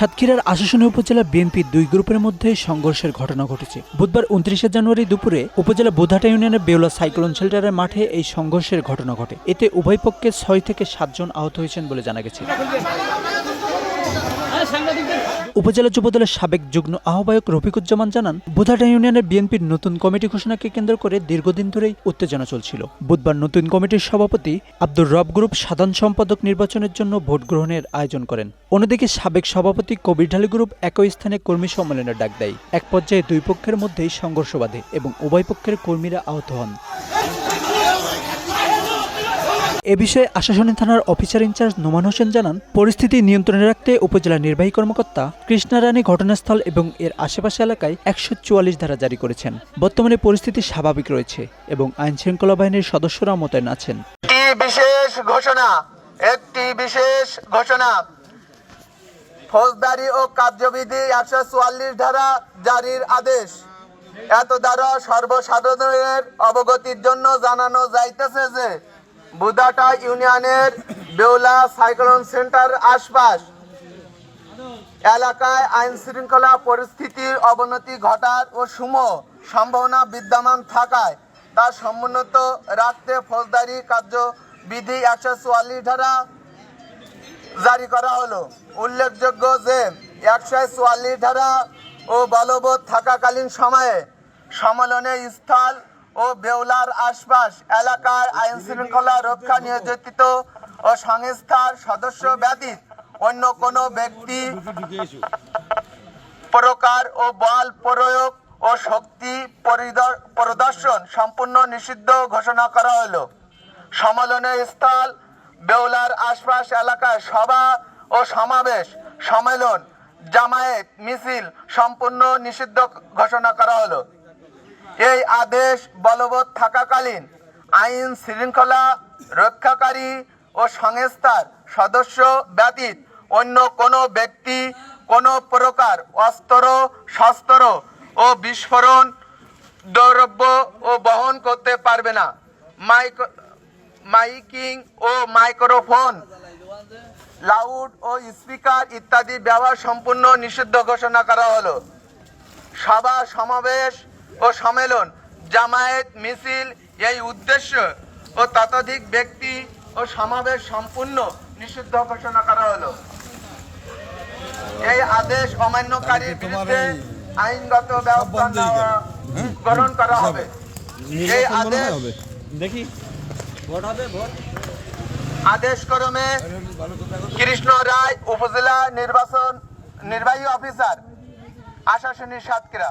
সাতক্ষীরার আশাসনী উপজেলা বিএনপির দুই গ্রুপের মধ্যে সংঘর্ষের ঘটনা ঘটেছে। বুধবার উনত্রিশে জানুয়ারি দুপুরে উপজেলা বোধাটা ইউনিয়নের বেউলা সাইক্লোন শেল্টারের মাঠে এই সংঘর্ষের ঘটনা ঘটে। এতে উভয় পক্ষে ছয় থেকে সাতজন আহত হয়েছেন বলে জানা গেছে। উপজেলা যুবদলের সাবেক যুগ্ম আহ্বায়ক রফিকুজ্জামান জানান, বুধাটা ইউনিয়নের বিএনপির নতুন কমিটি ঘোষণাকে কেন্দ্র করে দীর্ঘদিন ধরেই উত্তেজনা চলছিল। বুধবার নতুন কমিটির সভাপতি আব্দুর রব গ্রুপ সাধারণ সম্পাদক নির্বাচনের জন্য ভোট গ্রহণের আয়োজন করেন। অন্যদিকে সাবেক সভাপতি কবির ঢালি গ্রুপ একই স্থানে কর্মী সম্মেলনের ডাক দেয়। এক পর্যায়ে দুই পক্ষের মধ্যেই সংঘর্ষ বাধে এবং উভয় পক্ষের কর্মীরা আহত হন। এ বিষয়ে আশাসনী থানার অফিসার ইনচার্জ নোমান হোসেন জানান, পরিস্থিতি নিয়ন্ত্রণে রাখতে উপজেলা নির্বাহী কর্মকর্তা কৃষ্ণারানী ঘটনাস্থল এবং এর আশেপাশে এলাকায় একশো চুয়াল্লিশ ধারা জারি করেছেন। বর্তমানে পরিস্থিতি স্বাভাবিক রয়েছে এবং আইন শৃঙ্খলা বাহিনীর সদস্যরা মোতায়েন আছেন। বিশেষ ঘোষণা, একটি বিশেষ ঘোষণা। ফৌজদারি ও কার্যবিধি একশো চুয়াল্লিশ ধারা জারির আদেশ। এত দ্বারা সর্বসাধারণের অবগতির জন্য জানানো যাইতেছে যে বুদাটা ইউনিয়নের বেউলা সাইক্লোন সেন্টার আশপাশ। এলাকায় আইন শৃঙ্খলা পরিস্থিতির অবনতি ঘটার ও সুম সম্ভাবনা বিদ্যমান থাকায় তা সমুন্নত রাখতে ফৌজদারি কার্যবিধি একশো চুয়াল্লিশ ধারা জারি করা হলো। উল্লেখযোগ্য যে একশো চুয়াল্লিশ ধারা ও বলবৎ থাকাকালীন সময়ে সম্মেলনের স্থল ও বেউলার আশপাশ এলাকার আইন শৃঙ্খলা রক্ষা নিয়োজিত ও সংস্থার সদস্য ব্যতীত অন্য কোনো ব্যক্তি প্রকার ও বল প্রয়োগ ও শক্তি পরিদ- প্রদর্শন সম্পূর্ণ নিষিদ্ধ ঘোষণা করা হলো সম্মেলনের স্থল, বেউলার আশপাশ এলাকায় সভা ও সমাবেশ, সম্মেলন, জামায়াত, মিছিল সম্পূর্ণ নিষিদ্ধ ঘোষণা করা হলো। এই আদেশ বলবৎ থাকাকালীন আইন শৃঙ্খলা রক্ষাকারী ও সংস্থার সদস্য ব্যতীত অন্য কোনো ব্যক্তি কোনো প্রকার অস্ত্র, শস্ত্র ও বিস্ফোরণ দ্রব্য ও বহন করতে পারবে না। মাইক, মাইকিং ও মাইক্রোফোন, লাউড ও স্পিকার ইত্যাদি ব্যবহার সম্পূর্ণ নিষিদ্ধ ঘোষণা করা হলো। সভা সমাবেশ ও সম্মেলন জামায়াত মিছিল এই উদ্দেশ্য ও ততোধিক ব্যক্তি ও সমাবেশ সম্পূর্ণ নিষিদ্ধ ঘোষণা করা হলো। এই আদেশ অমান্যকারীর বিরুদ্ধে আইনগত ব্যবস্থা নেওয়া গ্রহণ করা হবে। এই আদেশ দেখি। ভোট হবে ভোট। আদেশ ক্রমে কৃষ্ণ রায় উপজেলা নির্বাচন নির্বাহী officer Assasuni Satkhira.